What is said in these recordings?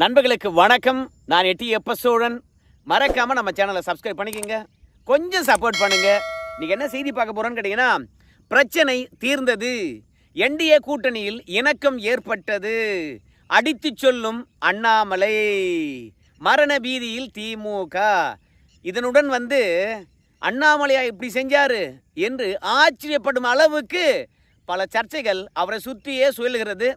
நண்பர்களுக்கு வணக்கம். நான் எட்டி எப்ப சோழன் மறக்காமல் நம்ம சேனலை சப்ஸ்கிரைப் பண்ணிக்கோங்க. கொஞ்சம் சப்போர்ட் பண்ணுங்க. நீங்கள் என்ன செய்தி பார்க்க போறோம்னு கேட்டீங்கன்னா பிரச்சனை தீர்ந்தது. என்டிஏ கூட்டணியில் இணக்கம் ஏற்பட்டது. அடித்துச் சொல்லும் அண்ணாமலை. மரண பீதியில் திமுக. இதனுடன் வந்து அண்ணாமலையா இப்படி செஞ்சாரு என்று ஆச்சரியப்படும் அளவுக்கு பல சர்ச்சைகள் அவரை சுற்றியே சுயல்கிறது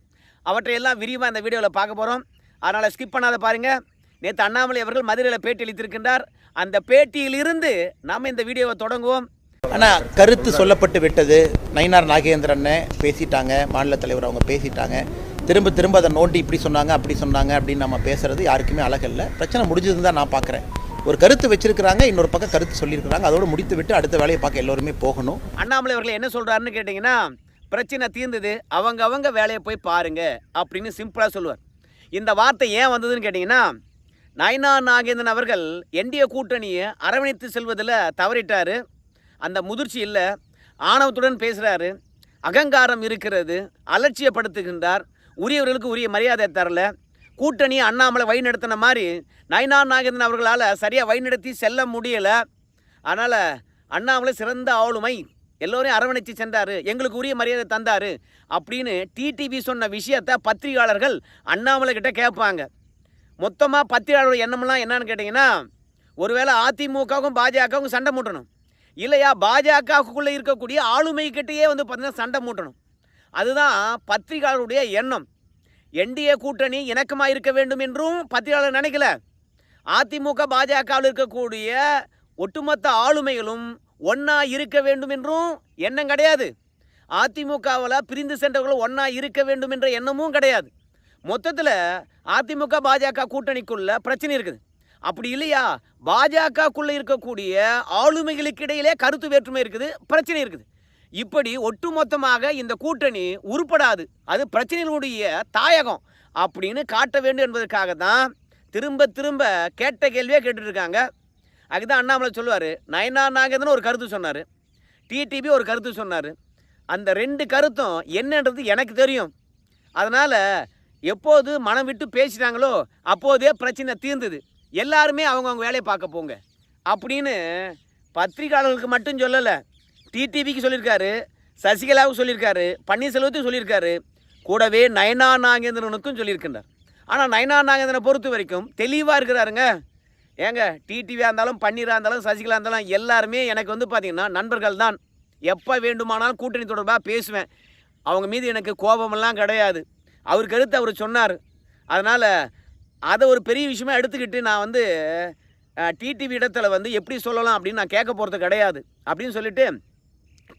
அவற்றையெல்லாம் விரிவாக இந்த வீடியோவில் பார்க்க போகிறோம் அதனால் ஸ்கிப் பண்ணாத பாருங்க. நேற்று அண்ணாமலை அவர்கள் மதுரையில் பேட்டி அளித்திருக்கின்றார். அந்த பேட்டியிலிருந்து நாம் இந்த வீடியோவை தொடங்குவோம். ஆனால் கருத்து சொல்லப்பட்டு விட்டது. நயினார் நாகேந்திரன் பேசிட்டாங்க. மாநில தலைவர் அவங்க பேசிட்டாங்க. திரும்ப திரும்ப அதை நோண்டி இப்படி சொன்னாங்க அப்படி சொன்னாங்க அப்படின்னு நம்ம பேசுறது யாருக்குமே அழகல்ல பிரச்சனை முடிஞ்சதுன்னு தான் நான் பார்க்குறேன் ஒரு கருத்து வச்சிருக்கிறாங்க இன்னொரு பக்கம் கருத்து சொல்லியிருக்கிறாங்க. அதோடு முடித்து விட்டு அடுத்த வேலையை பார்க்க எல்லோருமே போகணும். அண்ணாமலை அவர்கள் என்ன சொல்கிறாருன்னு கேட்டிங்கன்னா பிரச்சனை தீர்ந்தது. அவங்க அவங்க வேலையை போய் பாருங்க அப்படின்னு சிம்பிளாக சொல்லுவார். இந்த வார்த்தை ஏன் வந்ததுன்னு கேட்டிங்கன்னா நயனா நாகேந்திரன் அவர்கள் என்டிஏ கூட்டணியை அரவணைத்து செல்வதில் தவறிட்டார். அந்த முதிர்ச்சி இல்லை. ஆணவத்துடன் பேசுகிறாரு அகங்காரம் இருக்கிறது. அலட்சியப்படுத்துகின்றார். உரியவர்களுக்கு உரிய மரியாதை தரல. கூட்டணி அண்ணாமலை வழிநடத்தின மாதிரி நயனா நாகேந்திரன் அவர்களால் சரியாக வழிநடத்தி செல்ல முடியலை. அதனால் அண்ணாமலை சிறந்த ஆளுமை எல்லோரையும் அரவணைச்சு சென்றார். எங்களுக்கு உரிய மரியாதை தந்தார் அப்படின்னு டிடிவி சொன்ன விஷயத்தை பத்திரிகையாளர்கள் அண்ணாமலை கிட்ட கேட்பாங்க. மொத்தமாக பத்திரிகையாளர்கள் எண்ணமெல்லாம் என்னன்னு கேட்டிங்கன்னா ஒருவேளை அதிமுகவுக்கும் பாஜகவுக்கும் சண்டை மூட்டணும். இல்லையா பாஜகவுக்குள்ளே இருக்கக்கூடிய ஆளுமை கிட்டேயே வந்து பார்த்திங்கன்னா சண்டை மூட்டணும். அதுதான் பத்திரிகையாளருடைய எண்ணம். என்டிஏ கூட்டணி இணக்கமாக இருக்க வேண்டும் என்றும் பத்திரிகையாளர் நினைக்கல. அதிமுக பாஜகவில் இருக்கக்கூடிய ஒட்டுமொத்த ஆளுமைகளும் ஒன்றா இருக்க வேண்டும் என்றும் எண்ணம் கிடையாது. அதிமுகவில் பிரிந்து சென்றவர்களும் ஒன்றா இருக்க வேண்டும் என்ற எண்ணமும் கிடையாது. மொத்தத்தில் அதிமுக பாஜக கூட்டணிக்குள்ள பிரச்சனை இருக்குது. அப்படி இல்லையா? பாஜகக்குள்ளே இருக்கக்கூடிய ஆளுமைகளுக்கு இடையிலே கருத்து வேற்றுமை இருக்குது பிரச்சனை இருக்குது. இப்படி ஒட்டுமொத்தமாக இந்த கூட்டணி உருப்படாது. அது பிரச்சனைகளுடைய தாயகம் அப்படின்னு காட்ட வேண்டும் என்பதற்காக தான் திரும்ப திரும்ப கேட்ட கேள்வியே கேட்டுட்ருக்காங்க அதுக்கு தான் அண்ணாமலை சொல்லுவார் நயனா நாகேந்திரன் ஒரு கருத்து சொன்னார். டிடிபி ஒரு கருத்து சொன்னார். அந்த ரெண்டு கருத்தும் என்னன்றது எனக்கு தெரியும். அதனால் எப்போது மனம் விட்டு பேசிட்டாங்களோ அப்போதே பிரச்சனை தீர்ந்தது. எல்லாருமே அவங்கவுங்க வேலையை பார்க்க போங்க. அப்படின்னு பத்திரிகையாளர்களுக்கு மட்டும் சொல்லலை டிடிவிக்கு சொல்லியிருக்காரு சசிகலாவுக்கு சொல்லியிருக்காரு பன்னீர்செல்வத்துக்கு சொல்லியிருக்காரு. கூடவே நயனா நாகேந்திரனுக்கும் சொல்லியிருக்கின்றார். ஆனால் நயனா நாகேந்திரனை பொறுத்த வரைக்கும் தெளிவாக இருக்கிறாருங்க. ஏங்க டிடிவியாக இருந்தாலும் பன்னீராக இருந்தாலும் சசிகலா இருந்தாலும் எல்லாருமே எனக்கு வந்து பார்த்திங்கன்னா நண்பர்கள் தான். எப்போ வேண்டுமானாலும் கூட்டணி தொடர்பாக பேசுவேன். அவங்க மீது எனக்கு கோபமெல்லாம் கிடையாது. அவர் கருத்து அவர் சொன்னார். அதனால் அதை ஒரு பெரிய விஷயமா எடுத்துக்கிட்டு நான் வந்து டிடிவி இடத்துல வந்து எப்படி சொல்லலாம் அப்படின்னு நான் கேட்க போகிறது கிடையாது. அப்படின்னு சொல்லிட்டு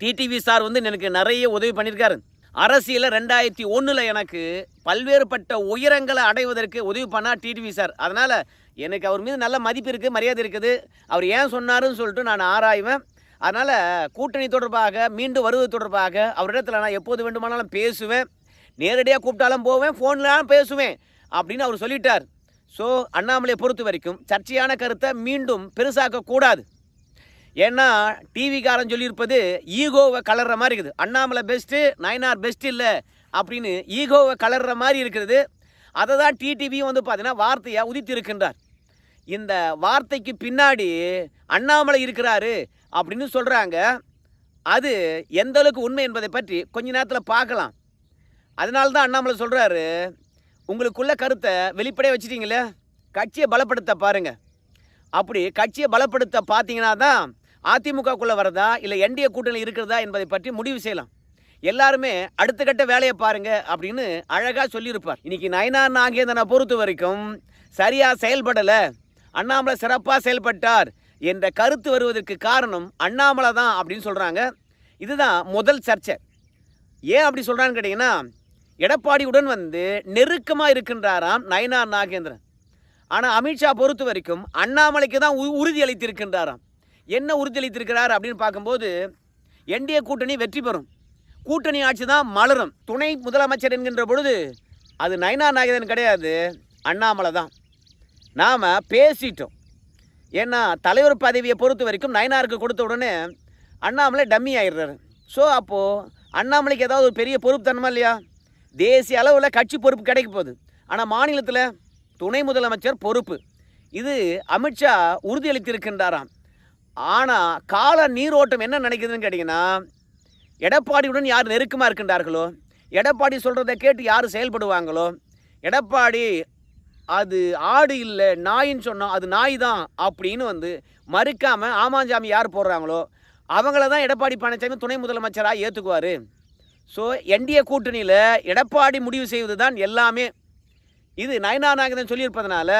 டிடிவி சார் வந்து எனக்கு நிறைய உதவி பண்ணியிருக்காரு. அரசியலில் ரெண்டாயிரத்தி ஒன்றில் எனக்கு பல்வேறுபட்ட உயரங்களை அடைவதற்கு உதவி பண்ணால் டிடிவி சார். அதனால் எனக்கு அவர் மீது நல்ல மதிப்பு இருக்குது மரியாதை இருக்குது. அவர் ஏன் சொன்னாருன்னு சொல்லிட்டு நான் ஆராய்வேன். அதனால் கூட்டணி தொடர்பாக மீண்டும் வருவது தொடர்பாக அவரிடத்தில் நான் எப்போது வேண்டுமானாலும் பேசுவேன். நேரடியாக கூப்பிட்டாலும் போவேன் ஃபோன்லாம் பேசுவேன் அப்படின்னு அவர் சொல்லிட்டார். ஸோ அண்ணாமலையை பொறுத்த வரைக்கும் சர்ச்சையான கருத்தை மீண்டும் பெருசாக்க கூடாது. ஏன்னா டிவிக்காரன் சொல்லியிருப்பது ஈகோவை கலர்ற மாதிரி இருக்குது. அண்ணாமலை பெஸ்ட்டு நயனார் பெஸ்ட் இல்லை அப்படின்னு ஈகோவை கலர்ற மாதிரி இருக்கிறது அதை தான் டிடிவியும் வந்து பார்த்தீங்கன்னா வார்த்தையாக உதித்து இருக்கின்றார் இந்த வார்த்தைக்கு பின்னாடி அண்ணாமலை இருக்கிறாரு அப்படின்னு சொல்கிறாங்க அது எந்த அளவுக்கு உண்மை என்பதை பற்றி கொஞ்ச நேரத்தில் பார்க்கலாம். அதனால தான் அண்ணாமலை சொல்கிறாரு உங்களுக்குள்ள கருத்தை வெளிப்படையாக வச்சுட்டீங்களே? கட்சியை பலப்படுத்த பாருங்கள் அப்படி கட்சியை பலப்படுத்த பார்த்தீங்கன்னா தான் அதிமுகக்குள்ளே வரதா இல்லை என்டிஏ கூட்டணி இருக்கிறதா என்பதை பற்றி முடிவு செய்யலாம். எல்லாருமே அடுத்த கட்ட வேலையை பாருங்க அப்படின்னு அழகாக சொல்லியிருப்பார். இன்னைக்கு நயனா நாகேந்திரனை பொறுத்த வரைக்கும் சரியாக செயல்படலை. அண்ணாமலை சிறப்பாக செயல்பட்டார் என்ற கருத்து வருவதற்கு காரணம் அண்ணாமலை தான் அப்படின்னு சொல்கிறாங்க இதுதான் முதல் சர்ச்சை. ஏன் அப்படி சொல்கிறான்னு கேட்டிங்கன்னா எடப்பாடியுடன் வந்து நெருக்கமாக இருக்கின்றாராம் நயனார் நாகேந்திரன். ஆனால் அமித்ஷா பொறுத்த வரைக்கும் அண்ணாமலைக்கு தான் உறுதி அளித்திருக்கின்றாராம். என்ன உறுதி அளித்திருக்கிறார் அப்படின்னு பார்க்கும்போது என்டிஏ கூட்டணி வெற்றி பெறும். கூட்டணி ஆட்சி தான் மலரும். துணை முதலமைச்சர் என்கின்ற பொழுது அது நயனார் நாகேந்திரன் கிடையாது அண்ணாமலை தான். நாம் பேசிட்டோம். ஏன்னா தலைவர் பதவியை பொறுத்த வரைக்கும் நயனாருக்கு கொடுத்த உடனே அண்ணாமலை டம்மி ஆயிடுறாரு. ஸோ அப்போது அண்ணாமலைக்கு ஏதாவது ஒரு பெரிய பொறுப்பு தரணுமா இல்லையா? தேசிய அளவில் கட்சி பொறுப்பு கிடைக்க போகுது. ஆனால் மாநிலத்தில் துணை முதலமைச்சர் பொறுப்பு. இது அமித்ஷா உறுதியளித்திருக்கின்றாராம். ஆனால் கால நீரோட்டம் என்ன நினைக்குதுன்னு கேட்டிங்கன்னா எடப்பாடியுடன் யார் நெருக்கமாக இருக்கின்றார்களோ எடப்பாடி சொல்கிறத கேட்டு யார் செயல்படுவாங்களோ எடப்பாடி அது ஆடு இல்லை நாயின்னு சொன்னோம் அது நாய் தான் அப்படின்னு வந்து மறுக்காமல் ஆமாஞ்சாமி யார் போடுறாங்களோ அவங்கள தான் எடப்பாடி பழனிசாமி துணை முதலமைச்சராக ஏற்றுக்குவார் ஸோ என்டிஏ கூட்டணியில் எடப்பாடி முடிவு செய்வது தான் எல்லாமே. இது நயனா நாகேந்திரன் சொல்லியிருப்பதனால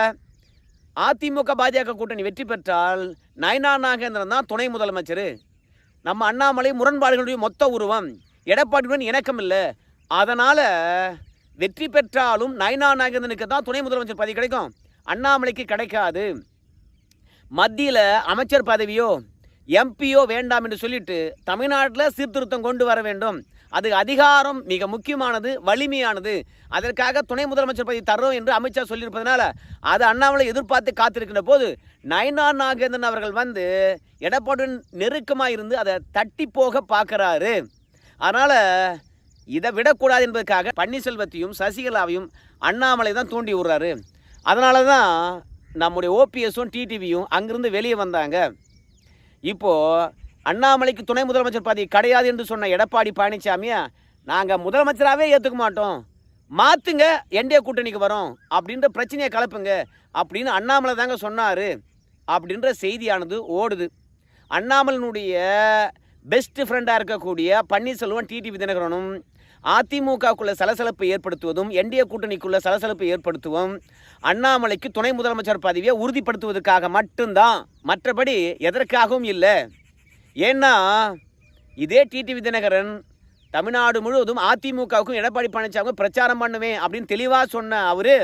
அதிமுக பாஜக கூட்டணி வெற்றி பெற்றால் நயனா நாகேந்திரன் தான் துணை முதலமைச்சர். நம்ம அண்ணாமலை முரண்பாடுகளுடைய மொத்த உருவம். எடப்பாடியுடன் இணக்கம் இல்லை அதனால் வெற்றி பெற்றாலும் நயனா நாகேந்திரனுக்கு தான் துணை முதலமைச்சர் பதவி கிடைக்கும். அண்ணாமலைக்கு கிடைக்காது. மத்தியில் அமைச்சர் பதவியோ எம்பியோ வேண்டாம் என்று சொல்லிட்டு தமிழ்நாட்டில் சீர்திருத்தம் கொண்டு வர வேண்டும். அது அதிகாரம் மிக முக்கியமானது வலிமையானது. அதற்காக துணை முதலமைச்சர் பதவி தர்றோம் என்று அமித்ஷா சொல்லியிருப்பதனால அது அண்ணாமலை எதிர்பார்த்து காத்திருக்கின்ற போது நயனா நாகேந்திரன் அவர்கள் வந்து எடப்பாடியுடன் நெருக்கமாக இருந்து அதை தட்டி போக பார்க்குறாரு. அதனால் இதை விடக்கூடாது என்பதற்காக பன்னீர்செல்வத்தையும் சசிகலாவையும் அண்ணாமலை தான் தூண்டி விடுறாரு. அதனால தான் நம்முடைய ஓபிஎஸும் டிடிவியும் அங்கிருந்து வெளியே வந்தாங்க. இப்போது அண்ணாமலைக்கு துணை முதலமைச்சர் பதவி கிடையாது என்று சொன்ன எடப்பாடி பழனிசாமியை நாங்கள் முதலமைச்சராகவே ஏற்றுக்க மாட்டோம். மாற்றுங்க என்டிஏ கூட்டணிக்கு வரோம். அப்படின்ற பிரச்சனையை கலப்புங்க. அப்படின்னு அண்ணாமலை தாங்க சொன்னார். அப்படின்ற செய்தியானது ஓடுது. அண்ணாமலனுடைய பெஸ்ட் ஃப்ரெண்டாக இருக்கக்கூடிய பன்னீர்செல்வம் டிடிவி தினகரனும் அதிமுகக்குள்ள சலசலப்பை ஏற்படுத்துவதும் என்டிஏ கூட்டணிக்குள்ள சலசலப்பை ஏற்படுத்துவதும் அண்ணாமலைக்கு துணை முதலமைச்சர் பதவியை உறுதிப்படுத்துவதற்காக மட்டும்தான் மற்றபடி எதற்காகவும் இல்லை. ஏன்னா இதே டிடிவி தினகரன் தமிழ்நாடு முழுவதும் அதிமுகவுக்கும் எடப்பாடி பழனிசாமி பிரச்சாரம் பண்ணுவேன் அப்படின்னு தெளிவாக சொன்ன அவர்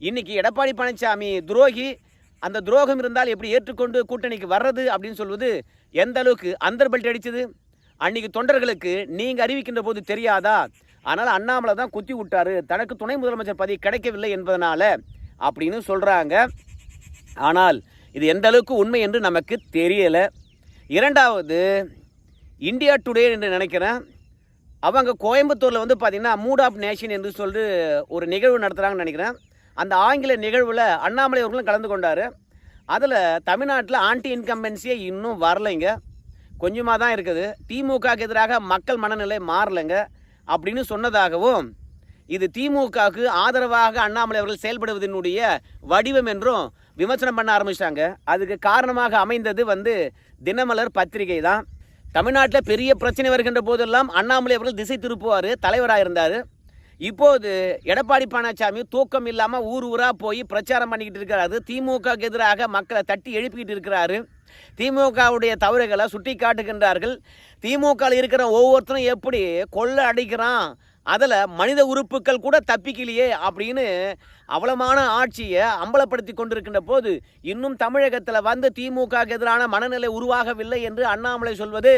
இன்னைக்கு எடப்பாடி பழனிசாமி துரோகி அந்த துரோகம் இருந்தால் எப்படி ஏற்றுக்கொண்டு கூட்டணிக்கு வர்றது அப்படின்னு சொல்வது எந்த அளவுக்கு அந்தர் பெல்ட் அடிச்சது? அன்னைக்கு தொண்டர்களுக்கு நீங்கள் அறிவிக்கின்ற போது தெரியாதா? ஆனால் அண்ணாமலை தான் குத்தி விட்டாரு. தனக்கு துணை முதலமைச்சர் பதவி கிடைக்கவில்லை என்பதனால அப்படின்னு சொல்கிறாங்க ஆனால் இது எந்த அளவுக்கு உண்மை என்று நமக்கு தெரியலை. இரண்டாவது இந்தியா டுடே என்று நினைக்கிறேன். அவங்க கோயம்புத்தூரில் வந்து பார்த்திங்கன்னா மூட் ஆஃப் நேஷன் என்று சொல்லி ஒரு நிகழ்வு நடத்துகிறாங்கன்னு நினைக்கிறேன். அந்த ஆங்கில நிகழ்வில் அண்ணாமலை அவர்களும் கலந்து கொண்டார். அதில் தமிழ்நாட்டில் ஆன்டி இன்கம்பன்சியே இன்னும் வரலைங்க. கொஞ்சமாக தான் இருக்குது. திமுகவுக்கு எதிராக மக்கள் மனநிலை மாறலைங்க. அப்படின்னு சொன்னதாகவும் இது திமுகவுக்கு ஆதரவாக அண்ணாமலை அவர்கள் செயல்படுவதனுடைய வடிவம் என்றும் விமர்சனம் பண்ண ஆரம்பிச்சிட்டாங்க. அதுக்கு காரணமாக அமைந்தது வந்து தினமலர் பத்திரிகை தான். தமிழ்நாட்டில் பெரிய பிரச்சனை வருகின்ற போதெல்லாம் அண்ணாமலை அவர்கள் திசை திருப்புவார் தலைவராக இருந்தார் இப்போது எடப்பாடி பழனிசாமி தூக்கம் இல்லாமல் ஊர் ஊராக போய் பிரச்சாரம் பண்ணிக்கிட்டு இருக்கிறாரு திமுகவுக்கு எதிராக மக்களை தட்டி எழுப்பிக்கிட்டு இருக்கிறாரு. திமுகவுடைய தவறுகளை சுட்டி காட்டுகின்றார்கள் திமுகவில் இருக்கிற ஒவ்வொருத்தரும் எப்படி கொள்ளை அடிக்கிறான் அதில் மனித உறுப்புகள் கூட தப்பிக்கலையே அப்படின்னு அவலமான ஆட்சியை அம்பலப்படுத்தி கொண்டிருக்கின்ற போது இன்னும் தமிழகத்தில் வந்து திமுக எதிரான மனநிலை உருவாகவில்லை என்று அண்ணாமலை சொல்வது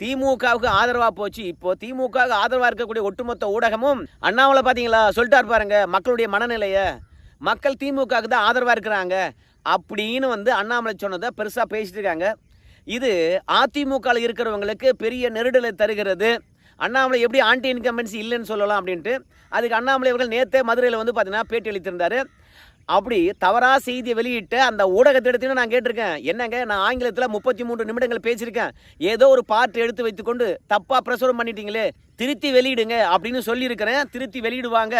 திமுகவுக்கு ஆதரவாக போச்சு. இப்போ திமுகவுக்கு ஆதரவாக இருக்கக்கூடிய ஒட்டுமொத்த ஊடகமும் அண்ணாமலை பார்த்தீங்களா சொல்லிட்டார் பாருங்க மக்களுடைய மனநிலையை. மக்கள் திமுகவுக்கு தான் ஆதரவாக இருக்கிறாங்க அப்படின்னு வந்து அண்ணாமலை சொன்னதை பெருசாக பேசிட்டு இருக்காங்க. இது அதிமுகவில் இருக்கிறவங்களுக்கு பெரிய நெருடலை தருகிறது. அண்ணாமலை எப்படி ஆன்டி இன்கம்பன்சி இல்லைன்னு சொல்லலாம் அப்படின்ட்டு அதுக்கு அண்ணாமலை அவர்கள் நேற்றே மதுரையில் வந்து பார்த்தீங்கன்னா பேட்டி அளித்திருந்தார். அப்படி தவறாக செய்தியை வெளியிட்ட அந்த ஊடகத்திடத்தையும் நான் கேட்டிருக்கேன். என்னங்க? நான் ஆங்கிலத்தில் முப்பத்தி மூன்று நிமிடங்கள் பேசியிருக்கேன். ஏதோ ஒரு பாட்டு எடுத்து வைத்துக்கொண்டு தப்பாக பிரசுரம் பண்ணிட்டீங்களே திருத்தி வெளியிடுங்க அப்படின்னு சொல்லியிருக்கிறேன். திருத்தி வெளியிடுவாங்க.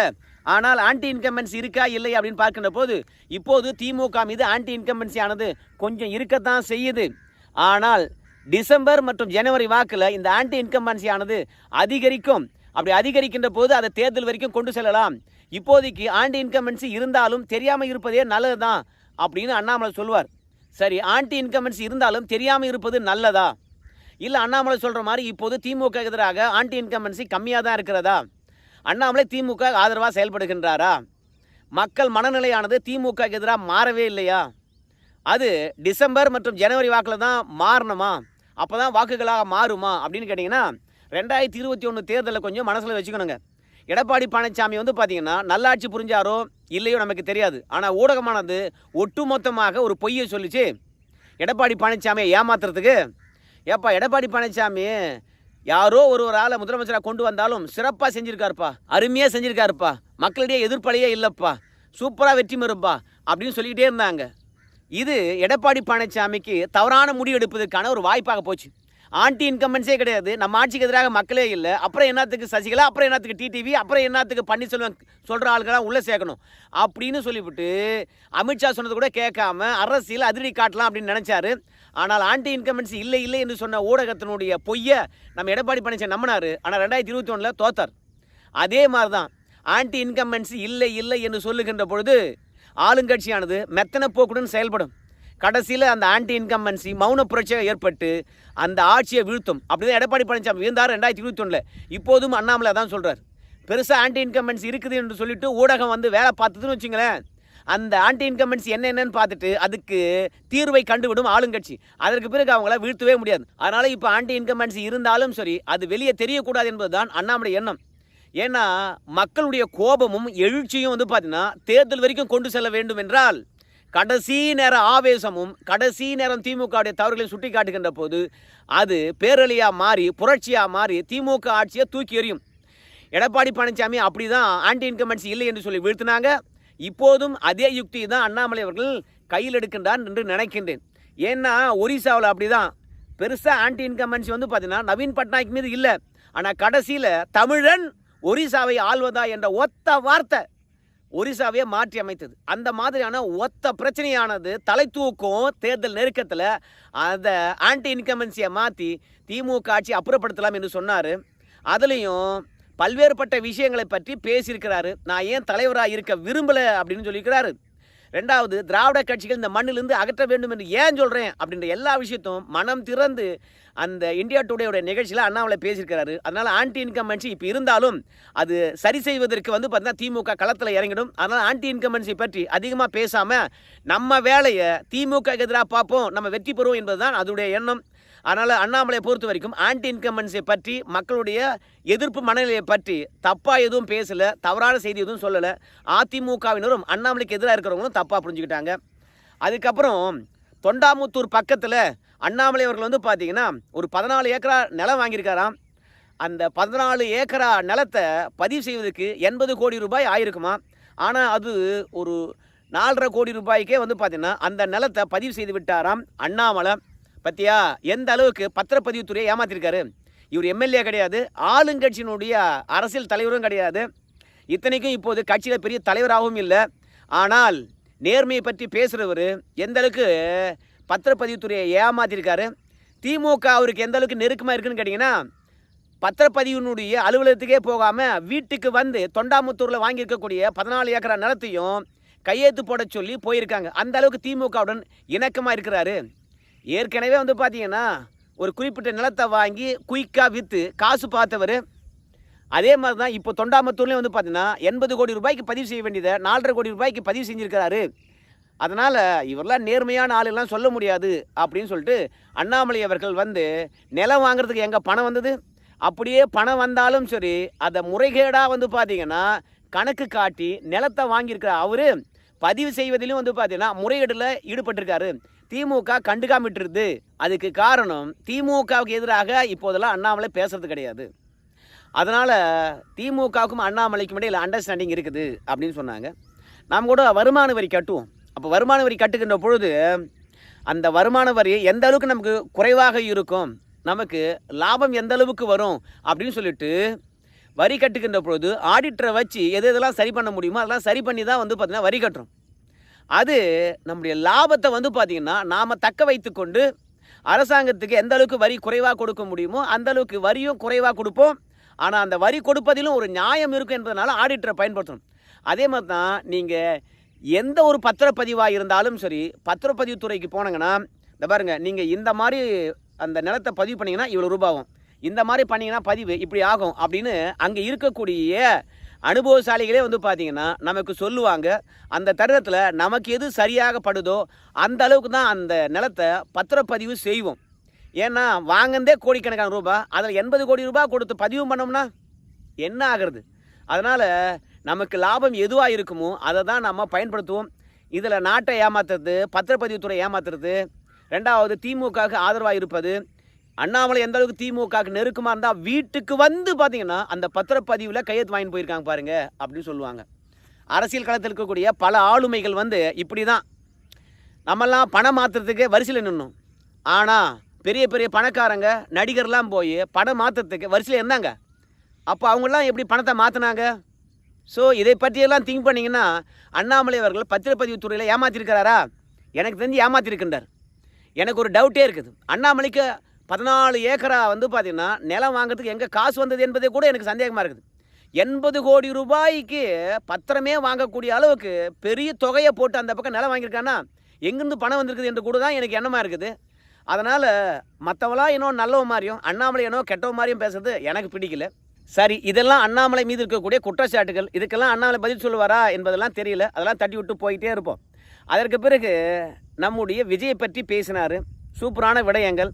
ஆனால் ஆன்டி இன்கம்பன்சி இருக்கா இல்லை அப்படின்னு பார்க்கின்ற போது இப்போது திமுக மீது ஆன்டி இன்கம்பன்சி ஆனது கொஞ்சம் இருக்கத்தான் செய்யுது. ஆனால் டிசம்பர் மற்றும் ஜனவரி வாக்கில் இந்த ஆன்டி இன்கம்பன்சி ஆனது அதிகரிக்கும். அப்படி அதிகரிக்கின்ற போது அதை தேர்தல் வரைக்கும் கொண்டு செல்லலாம். இப்போதைக்கு ஆன்டி இன்கம்பன்சி இருந்தாலும் தெரியாமல் இருப்பதே நல்லது தான் அப்படின்னு அண்ணாமலை சொல்வார் சரி ஆன்டி இன்கம்பன்சி இருந்தாலும் தெரியாமல் இருப்பது நல்லதா? இல்லை அண்ணாமலை சொல்கிற மாதிரி இப்போது திமுக எதிராக ஆன்டி இன்கம்பன்சி கம்மியாக தான் இருக்கிறதா? அண்ணாமலை திமுக ஆதரவாக செயல்படுகின்றாரா? மக்கள் மனநிலையானது திமுக எதிராக மாறவே இல்லையா? அது டிசம்பர் மற்றும் ஜனவரி வாக்கில் தான் மாறணுமா? அப்போ தான் வாக்குகளாக மாறுமா? அப்படின்னு கேட்டிங்கன்னா ரெண்டாயிரத்தி இருபத்தி ஒன்று தேர்தலில் கொஞ்சம் மனசில் வச்சுக்கணுங்க. எடப்பாடி பழனிசாமி வந்து பார்த்தீங்கன்னா நல்லாட்சி புரிஞ்சாரோ இல்லையோ நமக்கு தெரியாது. ஆனால் ஊடகமானது ஒட்டுமொத்தமாக ஒரு பொய்யை சொல்லிச்சு. எடப்பாடி பழனிசாமியை ஏமாத்துறதுக்கு. ஏப்பா எடப்பாடி பழனிசாமி யாரோ ஒரு ஒரு ஆளை முதலமைச்சராக கொண்டு வந்தாலும் சிறப்பாக செஞ்சுருக்காருப்பா. அருமையாக செஞ்சுருக்காருப்பா. மக்களிடையே எதிர்ப்பலையே இல்லைப்பா. சூப்பராக வெற்றி பெறும்பா அப்படின்னு சொல்லிக்கிட்டே இருந்தாங்க. இது எடப்பாடி பழனிசாமிக்கு தவறான முடிவு எடுப்பதற்கான ஒரு வாய்ப்பாக போச்சு. ஆன்டி இன்கம்பன்ஸே கிடையாது. நம்ம ஆட்சிக்கு எதிராக மக்களே இல்லை. அப்புறம் என்னத்துக்கு சசிகலா? அப்புறம் என்னத்துக்கு டிடிவி அப்புறம் என்னத்துக்கு பன்னீர்செல்வம் சொல்கிற ஆளுக்கெல்லாம் உள்ளே சேர்க்கணும். அப்படின்னு சொல்லிவிட்டு அமித்ஷா சொன்னது கூட கேட்காம அரசியல் அதிரடி காட்டலாம் அப்படின்னு நினச்சாரு. ஆனால் ஆன்டி இன்கம்பன்சி இல்லை இல்லை என்று சொன்ன ஊடகத்தினுடைய பொய்யை நம்ம எடப்பாடி பழனிசாமி நம்பினார். ஆனால் ரெண்டாயிரத்தி இருபத்தி ஒன்றில் தோத்தார். அதே மாதிரி தான் ஆன்டி இன்கம்பன்சி இல்லை இல்லை என்று சொல்லுகின்ற பொழுது ஆளுங்கட்சியானது மெத்தனை போக்குடன் செயல்படும். கடைசியில் அந்த ஆன்டி இன்கம்பன்சி மௌன புரட்சியாக ஏற்பட்டு அந்த ஆட்சியை வீழ்த்தும். அப்படிதான் எடப்பாடி பழனிசாமி வீழ்ந்தார் ரெண்டாயிரத்தி இருபத்தி ஒன்றில் இப்போதும் அண்ணாமலை தான் சொல்கிறார் பெருசாக ஆன்டி இன்கம்பன்சி இருக்குது என்று சொல்லிட்டு ஊடகம் வந்து வேலை பார்த்ததுன்னு வச்சுங்களேன். அந்த ஆன்டி இன்கம்பன்சி என்ன என்னன்னு பார்த்துட்டு அதுக்கு தீர்வை கண்டுவிடும் ஆளுங்கட்சி. அதற்கு பிறகு அவங்கள வீழ்த்தவே முடியாது. அதனால் இப்போ ஆன்டி இன்கம்பன்சி இருந்தாலும் சரி அது வெளியே தெரியக்கூடாது என்பதுதான் அண்ணாமலை எண்ணம். ஏன்னா மக்களுடைய கோபமும் எழுச்சியும் வந்து பார்த்தீங்கன்னா தேர்தல் வரைக்கும் கொண்டு செல்ல வேண்டும் என்றால் கடைசி நேர ஆவேசமும் கடைசி நேரம் திமுகவுடைய தவறுகளை சுட்டி காட்டுகின்ற போது அது பேரழியாக மாறி புரட்சியாக மாறி திமுக ஆட்சியை தூக்கி எறியும். எடப்பாடி பழனிசாமி அப்படி தான் ஆன்டி இன்கமெண்ட்ஸ் இல்லை என்று சொல்லி வீழ்த்தினாங்க. இப்போதும் அதே யுக்தி தான் அண்ணாமலை அவர்கள் கையில் எடுக்கின்றார் என்று நினைக்கின்றேன். ஏன்னா ஒரிசாவில் அப்படி தான் பெருசாக ஆன்டி இன்கமெண்ட்ஸ் வந்து பார்த்தீங்கன்னா நவீன் பட்நாயக் மீது இல்லை. ஆனால் கடைசியில் தமிழன் ஒரிசாவை ஆள்வதா என்ற ஒத்த வார்த்தை ஒரிசாவே மாற்றி அமைத்தது. அந்த மாதிரியான ஒத்த பிரச்சனையானது தலை தூக்கும் தேர்தல் நெருக்கத்தில் அந்த ஆன்டி இன்கம்பன்சியை மாற்றி திமுக ஆட்சி அப்புறப்படுத்தலாம் என்று சொன்னார். அதுலேயும் பல்வேறுபட்ட விஷயங்களை பற்றி பேசியிருக்கிறாரு. நான் ஏன் தலைவராக இருக்க விரும்பலை அப்படின்னு சொல்லியிருக்கிறாரு. ரெண்டாவது திராவிட கட்சிகள் இந்த மண்ணிலிருந்து அகற்ற வேண்டும் என்று ஏன் சொல்கிறேன் அப்படின்ற எல்லா விஷயத்தும் மனம் திறந்து அந்த இந்தியா டுடேயோட நிகழ்ச்சியில் அண்ணாமலை பேசியிருக்கிறாரு. அதனால் ஆன்டி இன்கம்பன்சி இப்போ இருந்தாலும் அது சரி செய்வதற்கு வந்து பார்த்தீங்கன்னா திமுக களத்தில் இறங்கிடும். அதனால் ஆன்டி இன்கம்பன்சி பற்றி அதிகமாக பேசாமல் நம்ம வேலையை திமுக எதிராக பார்ப்போம் நம்ம வெற்றி பெறுவோம் என்பதுதான் அதோடைய எண்ணம். அதனால் அண்ணாமலையை பொறுத்த வரைக்கும் ஆன்டி இன்கம்பன்ஸை பற்றி மக்களுடைய எதிர்ப்பு மனநிலையை பற்றி தப்பாக எதுவும் பேசலை தவறான செய்தி எதுவும் சொல்லலை. அதிமுகவினரும் அண்ணாமலைக்கு எதிராக இருக்கிறவங்களும் தப்பாக புரிஞ்சுக்கிட்டாங்க. அதுக்கப்புறம் தொண்டாமுத்தூர் பக்கத்தில் அண்ணாமலை அவர்கள் வந்து பார்த்தீங்கன்னா ஒரு பதினாலு ஏக்கரா நிலம் வாங்கியிருக்காராம். அந்த பதினாலு ஏக்கரா நிலத்தை பதிவு செய்வதற்கு எண்பது கோடி ரூபாய் ஆயிருக்குமா? ஆனால் அது ஒரு நாலரை கோடி ரூபாய்க்கே வந்து பார்த்திங்கன்னா அந்த நிலத்தை பதிவு செய்து விட்டாராம் அண்ணாமலை. பத்தியா? எந்த அளவுக்கு பத்திரப்பதிவுத்துறையை ஏமாத்திருக்காரு? இவர் எம்எல்ஏ கிடையாது ஆளுங்கட்சியினுடைய அரசியல் தலைவரும் கிடையாது. இத்தனைக்கும் இப்போது கட்சியில் பெரிய தலைவராகவும் இல்லை. ஆனால் நேர்மையை பற்றி பேசுகிறவர் எந்த அளவுக்கு பத்திரப்பதிவுத்துறையை ஏமாத்திருக்காரு? திமுக அவருக்கு எந்த அளவுக்கு நெருக்கமாக இருக்குன்னு கேட்டிங்கன்னா பத்திரப்பதிவினுடைய அலுவலகத்துக்கே போகாமல் வீட்டுக்கு வந்து தொண்டாமுத்தூரில் வாங்கியிருக்கக்கூடிய பதினாலு ஏக்கரா நிலத்தையும் கையெழுத்து போட சொல்லி போயிருக்காங்க. அந்த அளவுக்கு திமுகவுடன் இணக்கமாக இருக்கிறாரு. ஏற்கனவே வந்து பார்த்தீங்கன்னா ஒரு குறிப்பிட்ட நிலத்தை வாங்கி குயிக்காக விற்று காசு பார்த்தவர் அதே மாதிரி தான் இப்போ தொண்டாமத்தூர்லேயும் வந்து பார்த்தீங்கன்னா எண்பது கோடி ரூபாய்க்கு பதிவு செய்ய வேண்டியதை நாலரை கோடி ரூபாய்க்கு பதிவு செஞ்சுருக்கிறாரு. அதனால் இவரெல்லாம் நேர்மையான ஆளுலாம் சொல்ல முடியாது அப்படின்னு சொல்லிட்டு அண்ணாமலை அவர்கள் வந்து நிலம் வாங்குறதுக்கு எங்கே பணம் வந்தது? அப்படியே பணம் வந்தாலும் சரி அதை முறைகேடாக வந்து பார்த்தீங்கன்னா கணக்கு காட்டி நிலத்தை வாங்கியிருக்கிற அவர் பதிவு செய்வதிலும் வந்து பார்த்தீங்கன்னா முறைகேடில் ஈடுபட்டிருக்காரு. திமுக கண்டுக்காமிட்டுருது அதுக்கு காரணம் திமுகவுக்கு எதிராக இப்போதெல்லாம் அண்ணாமலை பேசுறது கிடையாது. அதனால் திமுகவுக்கும் அண்ணாமலைக்கும் இடையில் அண்டர்ஸ்டாண்டிங் இருக்குது அப்படின்னு சொன்னாங்க. நாம் கூட வருமான வரி கட்டுவோம். அப்போ வருமான வரி கட்டுகின்ற பொழுது அந்த வருமான வரி எந்த அளவுக்கு நமக்கு குறைவாக இருக்கும் நமக்கு லாபம் எந்த அளவுக்கு வரும் அப்படின்னு சொல்லிட்டு வரி கட்டுகின்ற பொழுது ஆடிட்டரை வச்சு எது எதெல்லாம் சரி பண்ண முடியுமோ அதெல்லாம் சரி பண்ணி தான் வந்து பார்த்திங்கன்னா வரி கட்டுறோம். அது நம்முடைய லாபத்தை வந்து பார்த்திங்கன்னா நாம் தக்க வைத்துக்கொண்டு அரசாங்கத்துக்கு எந்த அளவுக்கு வரி குறைவாக கொடுக்க முடியுமோ அந்த அளவுக்கு வரியும் குறைவாக கொடுப்போம். ஆனால் அந்த வரி கொடுப்பதிலும் ஒரு நியாயம் இருக்கும் என்பதனால ஆடிட்டரை பயன்படுத்தணும். அதே மாதிரி தான் நீங்கள் எந்த ஒரு பத்திரப்பதிவாக இருந்தாலும் சரி பத்திரப்பதிவுத்துறைக்கு போனாங்கன்னா இந்த பாருங்கள் நீங்கள் இந்த மாதிரி அந்த நிலத்தை பதிவு பண்ணிங்கன்னா இவ்வளோ ரூபாவும் இந்த மாதிரி பண்ணிங்கன்னா பதிவு இப்படி ஆகும் அப்படின்னு அங்கே இருக்கக்கூடிய அனுபவசாலிகளே வந்து பார்த்தீங்கன்னா நமக்கு சொல்லுவாங்க அந்த தருணத்தில் நமக்கு எது சரியாக படுதோ அந்த அளவுக்கு தான் அந்த நிலத்தை பத்திரப்பதிவு செய்வோம். ஏன்னா வாங்கந்தே கோடிக்கணக்கான ரூபாய் அதில் எண்பது கோடி ரூபாய் கொடுத்து பதிவு பண்ணோம்னா என்ன ஆகிறது? அதனால் நமக்கு லாபம் எதுவாக இருக்குமோ அதை தான் நம்ம பயன்படுத்துவோம். இதில் நாட்டை ஏமாத்துறது பத்திரப்பதிவுத்துறை ஏமாத்துறது ரெண்டாவது திமுகவுக்கு ஆதரவாக இருப்பது அண்ணாமலை எந்த அளவுக்கு திமுகவுக்கு நெருக்கமாக இருந்தால் வீட்டுக்கு வந்து பார்த்தீங்கன்னா அந்த பத்திரப்பதிவில் கையெழுத்து வாங்கி போயிருக்காங்க பாருங்க அப்படின்னு சொல்லுவாங்க. அரசியல் களத்தில் இருக்கக்கூடிய பல ஆளுமைகள் வந்து இப்படி தான் நம்மெல்லாம் பணம் மாற்றுறதுக்கு வரிசையில் நின்னோம். ஆனால் பெரிய பெரிய பணக்காரங்க நடிகர்லாம் போய் பணம் மாற்றுறதுக்கு வரிசையில் இருந்தாங்க. அப்போ அவங்களாம் எப்படி பணத்தை மாற்றினாங்க ஸோ இதை பற்றியெல்லாம் திங்க் பண்ணிங்கன்னா அண்ணாமலை அவர்கள் பத்திரப்பதிவு துறையில் ஏமாற்றிருக்கிறாரா எனக்கு தெரிஞ்சு ஏமாற்றிருக்கின்றார் எனக்கு ஒரு டவுட்டே இருக்குது. அண்ணாமலைக்கு பதினாலு ஏக்கரா வந்து பார்த்தீங்கன்னா நிலம் வாங்குறதுக்கு எங்கே காசு வந்தது என்பதே கூட எனக்கு சந்தேகமாக இருக்குது. எண்பது கோடி ரூபாய்க்கு பத்திரமே வாங்கக்கூடிய அளவுக்கு பெரிய தொகையை போட்டு அந்த பக்கம் நிலம் வாங்கியிருக்கான்னா எங்கேருந்து பணம் வந்திருக்குது என்று கூட தான் எனக்கு எண்ணமாக இருக்குது. அதனால் மற்றவளாக இன்னும் நல்லவ மாதிரியும் அண்ணாமலை என்னோ கெட்டவ மாதிரியும் பேசுறது எனக்கு பிடிக்கல. சரி இதெல்லாம் அண்ணாமலை மீது இருக்கக்கூடிய குற்றச்சாட்டுகள் இதுக்கெல்லாம் அண்ணாமலை பதில் சொல்லுவாரா என்பதெல்லாம் தெரியல. அதெல்லாம் தட்டி விட்டு போயிட்டே இருப்போம். அதற்கு பிறகு நம்முடைய விஜயை பற்றி பேசினார். சூப்பரான விடயங்கள்.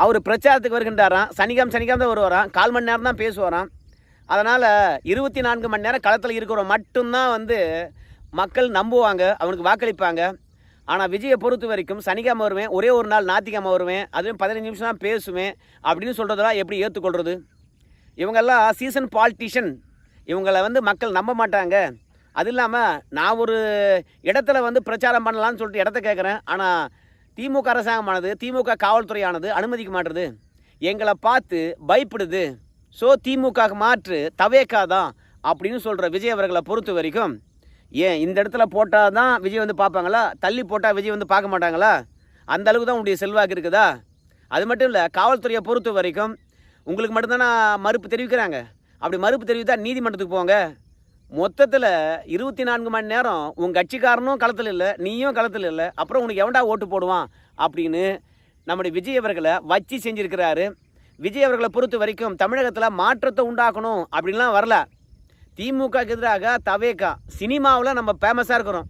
அவர் பிரச்சாரத்துக்கு வருகின்றாராம். சனிக்கிழமை சனிக்காம் தான் வருவாராம். கால் மணி நேரம் தான் பேசுவாராம். அதனால் இருபத்தி நான்கு மணி நேரம் களத்தில் இருக்கிறவங்க மட்டும்தான் வந்து மக்கள் நம்புவாங்க அவனுக்கு வாக்களிப்பாங்க. ஆனால் விஜயை பொறுத்த வரைக்கும் சனிக்கிழமை வருவேன் ஒரே ஒரு நாள் ஞாத்திக்கிழமை வருவேன் அதுவும் பதினஞ்சு நிமிஷம் தான் பேசுவேன் அப்படின்னு சொல்கிறதெல்லாம் எப்படி ஏற்றுக்கொள்கிறது இவங்கெல்லாம் சீசன் பாலிட்டிஷியன் இவங்களை வந்து மக்கள் நம்ப மாட்டாங்க. அது இல்லாமல் நான் ஒரு இடத்துல வந்து பிரச்சாரம் பண்ணலான்னு சொல்லிட்டு இடத்த கேட்குறேன். ஆனால் திமுக அரசாங்கமானது திமுக காவல்துறையானது அனுமதிக்க மாட்டுறது எங்களை பார்த்து பயப்படுது. ஸோ திமுக மாற்று தவேக்கா தான் அப்படின்னு சொல்கிற விஜய் அவர்களை பொறுத்த வரைக்கும் ஏன் இந்த இடத்துல போட்டால் தான் விஜய் வந்து பார்ப்பாங்களா? தள்ளி போட்டால் விஜய் வந்து பார்க்க மாட்டாங்களா? அந்த அளவுக்கு தான் உங்களுடைய செல்வாக்கு இருக்குதா? அது மட்டும் இல்லை காவல்துறையை பொறுத்த வரைக்கும் உங்களுக்கு மட்டும்தானே மறுப்பு தெரிவிக்கிறாங்க? அப்படி மறுப்பு தெரிவித்தா நீதிமன்றத்துக்கு போங்க. மொத்தத்தில் இருபத்தி நான்கு மணி நேரம் உன் கட்சிக்காரனும் களத்தில் இல்லை நீயும் களத்தில் இல்லை அப்புறம் உனக்கு எவன்டா ஓட்டு போடுவான் அப்படின்னு நம்முடைய விஜய் அவர்களை வச்சு செஞ்சுருக்கிறாரு. விஜய் அவர்களை பொறுத்த வரைக்கும் தமிழகத்தில் மாற்றத்தை உண்டாக்கணும் அப்படின்லாம் வரல. திமுகக்கு எதிராக தவேகா சினிமாவில் நம்ம ஃபேமஸாக இருக்கிறோம்.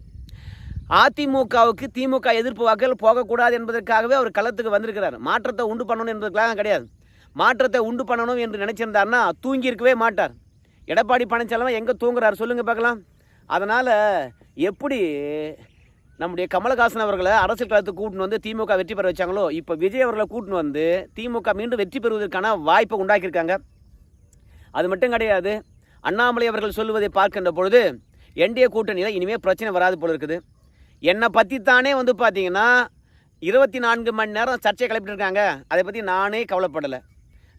அதிமுகவுக்கு திமுக எதிர்ப்பு வாக்குகள் போகக்கூடாது என்பதற்காகவே அவர் களத்துக்கு வந்திருக்கிறார். மாற்றத்தை உண்டு பண்ணணும் என்பதற்காக கிடையாது. மாற்றத்தை உண்டு பண்ணணும் என்று நினச்சிருந்தார்னா தூங்கி இருக்கவே மாட்டார். எடப்பாடி பழனிசாமி எங்கே தூங்குறாரு சொல்லுங்கள் பார்க்கலாம். அதனால் எப்படி நம்முடைய கமலஹாசன் அவர்களை அரசியல் களத்துக்கு கூட்டின்னு வந்து திமுக வெற்றி பெற வச்சாங்களோ இப்போ விஜய் அவர்களை கூட்டின்னு வந்து திமுக மீண்டும் வெற்றி பெறுவதற்கான வாய்ப்பை உண்டாக்கியிருக்காங்க. அது மட்டும் கிடையாது அண்ணாமலை அவர்கள் சொல்லுவதை பார்க்கின்ற பொழுது என்டிஏ கூட்டணியில் இனிமேல் பிரச்சனை வராது போல இருக்குது. என்னை பற்றி தானே வந்து பார்த்தீங்கன்னா இருபத்தி நான்கு மணி நேரம் சர்ச்சை கிளப்பிட்டுருக்காங்க அதை பற்றி நானே கவலைப்படலை.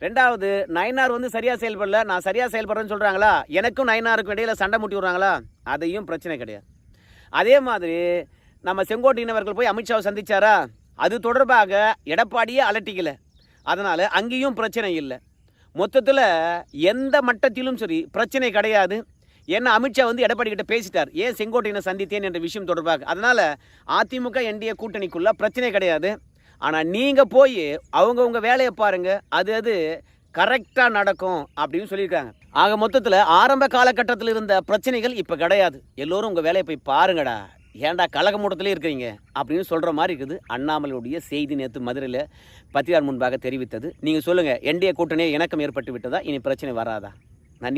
ரெண்டாவது நயனார் வந்து சரியாக செயல்படல. நான் சரியாக செயல்படுறேன்னு சொல்கிறாங்களா எனக்கும் நயனாருக்கும் இடையில் சண்டை முட்டி விட்றாங்களா? அதையும் பிரச்சனை கிடையாது. அதே மாதிரி நம்ம செங்கோட்டையினவர்கள் போய் அமித்ஷாவை சந்திச்சாரா? அது தொடர்பாக எடப்பாடியே அலட்டிக்கல. அதனால் அங்கேயும் பிரச்சனை இல்லை. மொத்தத்தில் எந்த மட்டத்திலும் சரி பிரச்சனை கிடையாது. ஏன்னா அமித்ஷா வந்து எடப்பாடி கிட்ட பேசிட்டார். ஏன் செங்கோட்டையினை சந்தித்தேன் என்ற விஷயம் தொடர்பாக. அதனால் அதிமுக என்டிஏ கூட்டணிக்குள்ள பிரச்சனை கிடையாது. ஆனால் நீங்கள் போய் அவங்கவுங்க வேலையை பாருங்கள் அது அது கரெக்டாக நடக்கும் அப்படின்னு சொல்லியிருக்காங்க. ஆக மொத்தத்தில் ஆரம்ப காலகட்டத்தில் இருந்த பிரச்சனைகள் இப்போ கிடையாது. எல்லோரும் உங்கள் வேலையை போய் பாருங்கடா. ஏன்டா கழகமூட்டத்திலே இருக்கிறீங்க? அப்படின்னு சொல்கிற மாதிரி இருக்குது. அண்ணாமலையுடைய செய்தி நேற்று மதுரையில் பத்திரிகார் முன்பாக தெரிவித்தது. நீங்கள் சொல்லுங்கள் என்டிஏ கூட்டணியை இணக்கம் ஏற்பட்டு விட்டதா இனி பிரச்சனை வராதா?